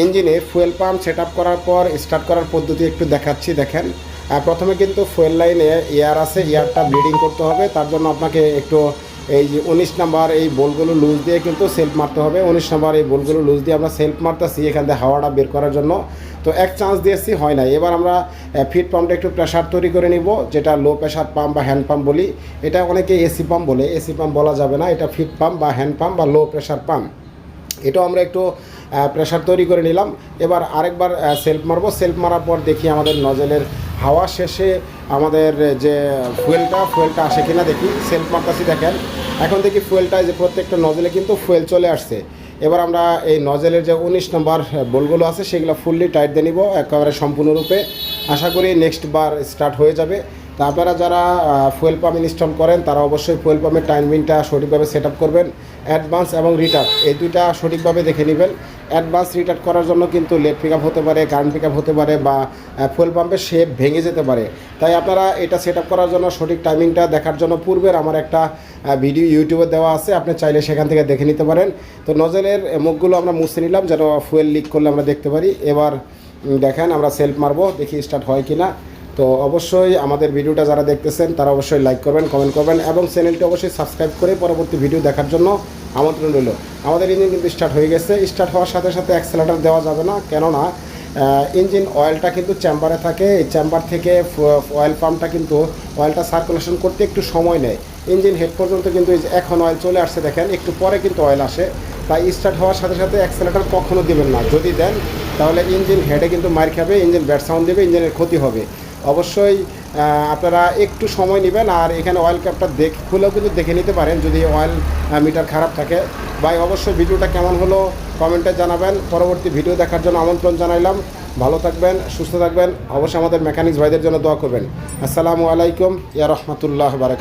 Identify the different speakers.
Speaker 1: ইঞ্জিনে fuel pump set করার পর স্টার্ট করার পদ্ধতি একটু দেখাচ্ছি, দেখেন। প্রথমে কিন্তু ফুয়েল লাইনে এয়ার আছে, এয়ারটা ব্লিডিং করতে হবে, তার জন্য আপনাকে একটু এই যে উনিশ নাম্বার এই বোলগুলো লুজ দিয়ে কিন্তু সেলফ মারতে হবে। উনিশ নাম্বার এই বোলগুলো লুজ দিয়ে আমরা সেলফ মারতেছি এখান থেকে হাওয়াটা বের করার জন্য। তো এক চান্স দিয়েছি, হয় নাই। এবার আমরা ফিট পাম্পটা একটু প্রেশার তৈরি করে নিব, যেটা লো প্রেশার পাম্প বা হ্যান্ড পাম্প বলি। এটা অনেকে এসি পাম্প বলে, এসি পাম্প বলা যাবে না, এটা ফিট পাম্প বা হ্যান্ড পাম্প বা লো প্রেশার পাম্প। এটাও আমরা একটু প্রেশার তৈরি করে নিলাম। এবার আরেকবার সেলফ মারবো। সেলফ মারার পর দেখি আমাদের নজেলের হাওয়া শেষে আমাদের যে ফুয়েলটা ফুয়েলটা আসে কিনা দেখি। সেলফ মারতাছি দেখেন। এখন দেখি ফুয়েলটায় যে প্রত্যেকটা নজেলে কিন্তু ফুয়েল চলে আসছে। এবার আমরা এই নজেলের যে উনিশ নম্বর বোলগুলো আছে, সেগুলো ফুললি টাইট দিয়ে নিব, একেবারে সম্পূর্ণরূপে। আশা করি নেক্সট বার স্টার্ট হয়ে যাবে। তা আপনারা যারা ফুয়েল পাম্প ইনস্টল করেন, তারা অবশ্যই ফুয়েল পাম্পের টাইমিংটা সঠিকভাবে সেট করবেন। অ্যাডভান্স এবং রিটার্ন এই দুইটা সঠিকভাবে দেখে নেবেন। অ্যাডভান্স রিটার্ন করার জন্য কিন্তু লেট পিক হতে পারে কারেন্ট পিক হতে পারে বা ফুয়েল পাম্পের শেপ ভেঙে যেতে পারে। তাই আপনারা এটা সেট করার জন্য সঠিক টাইমিংটা দেখার জন্য পূর্বের আমার একটা ভিডিও ইউটিউবে দেওয়া আছে। আপনি চাইলে সেখান থেকে দেখে নিতে পারেন। তো নজেলের মুখগুলো আমরা মুছে নিলাম যেন ফুয়েল লিক করলে আমরা দেখতে পারি। এবার দেখেন আমরা সেলফ মারবো, দেখি স্টার্ট হয় কি না তো অবশ্যই আমাদের ভিডিওটা যারা দেখতেছেন, তারা অবশ্যই লাইক করবেন কমেন্ট করবেন এবং চ্যানেলটি অবশ্যই সাবস্ক্রাইব করে পরবর্তী ভিডিও দেখার জন্য আমন্ত্রণ রইল। আমাদের ইঞ্জিন কিন্তু স্টার্ট হয়ে গেছে। স্টার্ট হওয়ার সাথে সাথে অ্যাক্সেলেটার দেওয়া যাবে না। কেননা ইঞ্জিন অয়েলটা কিন্তু চেম্বারে থাকে। এই চেম্বার থেকে অয়েল পাম্পটা কিন্তু অয়েলটা সার্কুলেশন করতে একটু সময় নেয়। ইঞ্জিন হেড পর্যন্ত কিন্তু এখন অয়েল চলে আসছে দেখেন, একটু পরে কিন্তু অয়েল আসে। তাই স্টার্ট হওয়ার সাথে সাথে অ্যাক্সেলেটার কখনো দিবেন না। যদি দেন, তাহলে ইঞ্জিন হেডে কিন্তু মার খাবে, ইঞ্জিন ব্যাড সাউন্ড দেবে, ইঞ্জিনের ক্ষতি হবে। অবশ্যই আপনারা একটু সময় নেবেন আর এখানে অয়েল ক্যাপটা দেখ খুলেও কিন্তু দেখে নিতে পারেন যদি অয়েল মিটার খারাপ থাকে। ভাই, অবশ্যই ভিডিওটা কেমন হলো কমেন্টে জানাবেন। পরবর্তী ভিডিও দেখার জন্য আমন্ত্রণ জানাইলাম। ভালো থাকবেন, সুস্থ থাকবেন। অবশ্যই আমাদের মেকানিক্স ভাইদের জন্য দোয়া করবেন। আসসালামু আলাইকুম, ইয়া রহমতুল্লাহ বারাকাত